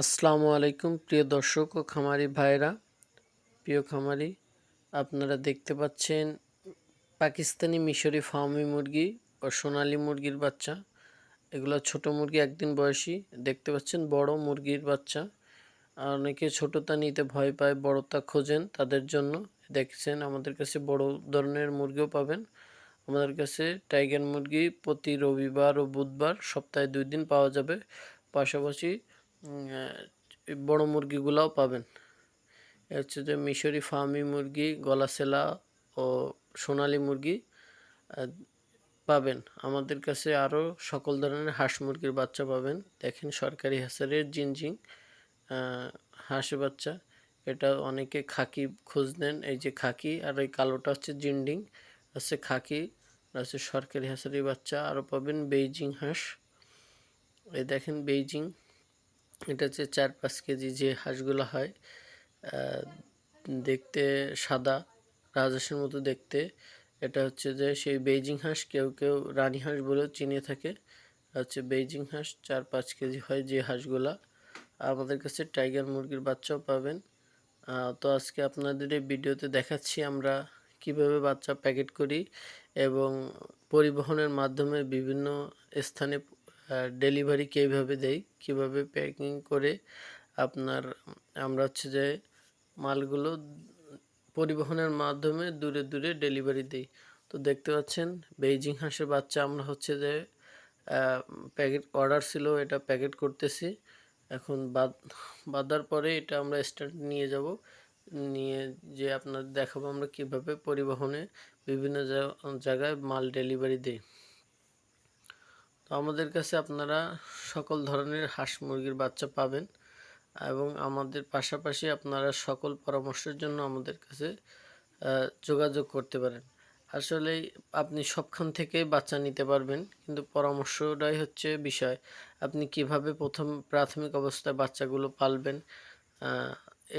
আসসালামু আলাইকুম, প্রিয় দর্শক ও খামারি ভাইরা। প্রিয় খামারি, আপনারা দেখতে পাচ্ছেন পাকিস্তানি মিশরি ফার্মি মুরগি ও সোনালী মুরগির বাচ্চা। এগুলো ছোট মুরগি, একদিন বয়সী। দেখতে পাচ্ছেন, বড় মুরগির বাচ্চা। আর অনেকে ছোটতা নিতে ভয় পায়, বড়তা খোঁজেন তাদের জন্য। দেখছেন, আমাদের কাছে বড় ধরনের মুরগিও পাবেন। আমাদের কাছে টাইগার মুরগি প্রতি রবিবার ও বুধবার সপ্তাহে দুই দিন পাওয়া যাবে। পাশাপাশি বড় মুরগিগুলাও পাবেন। হচ্ছে যে মিশরি ফার্মি মুরগি গলাসেলা ও সোনালী মুরগি পাবেন। আমাদের কাছে আরও সকল ধরনের হাঁস মুরগির বাচ্চা পাবেন। দেখেন সরকারি হাঁসের জিনজিং হাঁস বাচ্চা। এটা অনেকে খাকি খোঁজ নেন, এই যে খাকি আর এই কালোটা হচ্ছে জিন্ডিং হচ্ছে খাকি হচ্ছে সরকারি হাঁসেরই বাচ্চা। আরও পাবেন বেইজিং হাঁস। এই দেখেন বেইজিং এটা হচ্ছে চার পাঁচ কেজি যে হাঁসগুলো হয় দেখতে সাদা, রাজহাঁসের মতো দেখতে। এটা হচ্ছে যে সেই বেইজিং হাঁস, কেউ কেউ রানী হাঁস বলেও চিনে থাকে। হচ্ছে বেইজিং হাঁস, চার পাঁচ কেজি হয় যে হাঁসগুলা। আমাদের কাছে টাইগার মুরগির বাচ্চাও পাবেন। তো আজকে আপনাদের এই ভিডিওতে দেখাচ্ছি আমরা কীভাবে বাচ্চা প্যাকেট করি এবং পরিবহনের মাধ্যমে বিভিন্ন স্থানে ডেলিভারি কীভাবে দেই? কীভাবে প্যাকিং করে আপনার, আমরা হচ্ছে যে মালগুলো পরিবহনের মাধ্যমে দূরে দূরে ডেলিভারি দিই। তো দেখতে পাচ্ছেন বেইজিং হাঁসের বাচ্চা আমরা হচ্ছে যে প্যাকেট অর্ডার ছিল, এটা প্যাকেট করতেছি। এখন বাদ, বাঁধার পরে এটা আমরা স্ট্যান্ড নিয়ে যাব। নিয়ে যে আপনার দেখাবো আমরা কীভাবে পরিবহনে বিভিন্ন জায়গায় মাল ডেলিভারি দিই। তো আমাদের কাছে আপনারা সকল ধরনের হাঁস মুরগির বাচ্চা পাবেন এবং আমাদের পাশাপাশি আপনারা সকল পরামর্শের জন্য আমাদের কাছে যোগাযোগ করতে পারেন। আসলে আপনি সবখান থেকেই বাচ্চা নিতে পারবেন, কিন্তু পরামর্শটাই হচ্ছে বিষয়, আপনি কীভাবে প্রথম প্রাথমিক অবস্থায় বাচ্চাগুলো পালবেন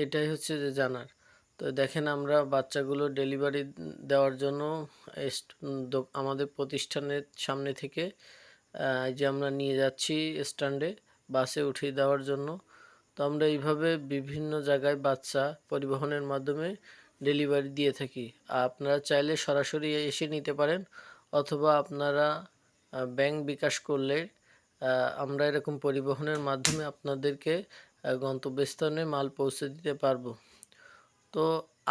এটাই হচ্ছে যে জানার। তো দেখেন আমরা বাচ্চাগুলো ডেলিভারি দেওয়ার জন্য আমাদের প্রতিষ্ঠানের সামনে থেকে যে আমরা নিয়ে যাচ্ছি স্ট্যান্ডে বাসে উঠিয়ে দেওয়ার জন্য। তো আমরা এইভাবে বিভিন্ন জায়গায় বাচ্চা পরিবহনের মাধ্যমে ডেলিভারি দিয়ে থাকি। আপনারা চাইলে সরাসরি এসে নিতে পারেন, অথবা আপনারা ব্যাংক বিকাশ করলে আমরা এরকম পরিবহনের মাধ্যমে আপনাদেরকে গন্তব্যস্থানে মাল পৌঁছে দিতে পারব। তো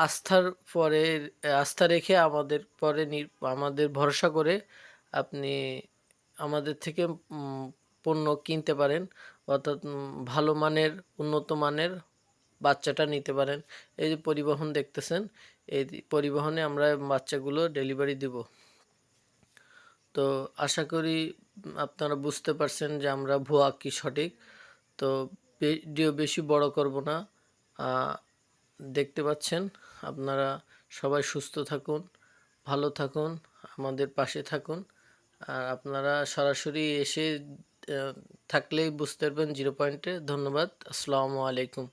আস্থার পরে, আস্থা রেখে আমাদের পরে আমাদের ভরসা করে আপনি আমাদের থেকে পণ্য কিনতে পারেন, অর্থাৎ ভালো মানের, উন্নত মানের বাচ্চাটা নিতে পারেন। এই যে পরিবহন দেখতেছেন, এই পরিবহনে আমরা বাচ্চাগুলো ডেলিভারি দিব। তো আশা করি আপনারা বুঝতে পারছেন যে আমরা ভুয়া কি সঠিক। তো ভিডিও বেশি বড় করব না। দেখতে পাচ্ছেন, আপনারা সবাই সুস্থ থাকুন, ভালো থাকুন, আমাদের পাশে থাকুন। আর আপনারা সরাসরি এসে থাকলেই বুঝতে পারবেন জিরো পয়েন্টে। ধন্যবাদ। আসসালামু আলাইকুম।